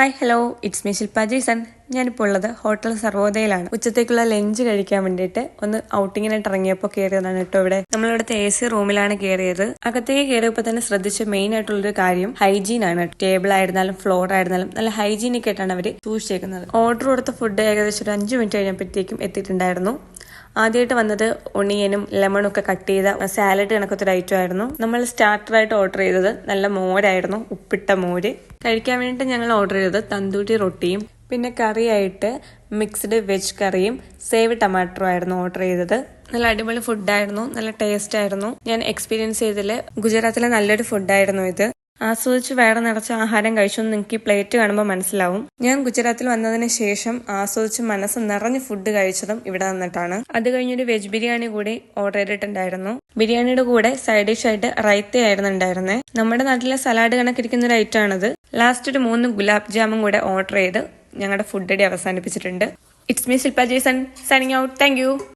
Hi hello it's me Shilpa Jeeson ഞാനിപ്പോൾ ഉള്ളത് hotel സർവോദയയിലാണ്. ഉച്ചത്തേക്കുള്ള lunch കഴിക്കാൻ വേണ്ടിയിട്ട് ഒന്ന് ഔട്ടിങ്ങിനായിട്ട് ഇറങ്ങിയപ്പോൾ കയറിയതാണ് കേട്ടോ ഇവിടെ. നമ്മളിവിടുത്തെ എ സി റൂമിലാണ് കയറിയത് അകത്തേക്ക് കയറിയപ്പോൾ തന്നെ ശ്രദ്ധിച്ച മെയിൻ ആയിട്ടുള്ളൊരു കാര്യം ഹൈജീൻ ആണ് ടേബിൾ ആയിരുന്നാലും ഫ്ലോർ ആയിരുന്നാലും നല്ല ഹൈജീനിക് ആയിട്ടാണ് അവർ സൂക്ഷിച്ചേക്കുന്നത്. ഓർഡർ കൊടുത്ത ഫുഡ് ഏകദേശം ഒരു അഞ്ച് മിനിറ്റ് കഴിഞ്ഞപ്പോഴത്തേക്കും എത്തിയിട്ടുണ്ടായിരുന്നു. ആദ്യമായിട്ട് വന്നത് ഒണിയനും ലെമണും ഒക്കെ കട്ട് ചെയ്ത സാലഡ് കണക്കത്തൊരു ഐറ്റം ആയിരുന്നു. നമ്മൾ സ്റ്റാർട്ടറായിട്ട് ഓർഡർ ചെയ്തത് നല്ല മോരായിരുന്നു ഉപ്പിട്ട മോര്. കഴിക്കാൻ വേണ്ടിയിട്ട് ഞങ്ങൾ ഓർഡർ ചെയ്തത് തന്തൂരി റൊട്ടിയും പിന്നെ കറിയായിട്ട് മിക്സ്ഡ് വെജ് കറിയും സേവ് ടൊമാറ്റോ ആയിരുന്നു ഓർഡർ ചെയ്തത്. നല്ല അടിപൊളി ഫുഡായിരുന്നു നല്ല ടേസ്റ്റ് ആയിരുന്നു. ഞാൻ എക്സ്പീരിയൻസ് ചെയ്തതിൽ ഗുജറാത്തിലെ നല്ലൊരു ഫുഡായിരുന്നു ഇത്. ആസ്വദിച്ച് വയറ് നിറച്ച ആഹാരം കഴിച്ചു നിങ്ങൾക്ക് ഈ പ്ലേറ്റ് കാണുമ്പോൾ മനസ്സിലാവും. ഞാൻ ഗുജറാത്തിൽ വന്നതിന് ശേഷം ആസ്വദിച്ച് മനസ്സ് നിറഞ്ഞ് ഫുഡ് കഴിച്ചതും ഇവിടെ നിന്നിട്ടാണ്. അത് കഴിഞ്ഞൊരു വെജ് ബിരിയാണി കൂടി ഓർഡർ ചെയ്തിട്ടുണ്ടായിരുന്നു. ബിരിയാണിയുടെ കൂടെ സൈഡ് ഡിഷ് ആയിട്ട് റൈത്ത ആയിരുന്നു ഉണ്ടായിരുന്നത് നമ്മുടെ നാട്ടിലെ സലാഡ് കണക്കിരിക്കുന്ന ഒരു ഐറ്റം ആണത്. ലാസ്റ്റ് ഒരു മൂന്ന് ഗുലാബ് ജാമും കൂടെ ഓർഡർ ചെയ്ത് ഞങ്ങളുടെ food day അവസാനിപ്പിച്ചിട്ടുണ്ട്. It's me Shilpa Jason signing out thank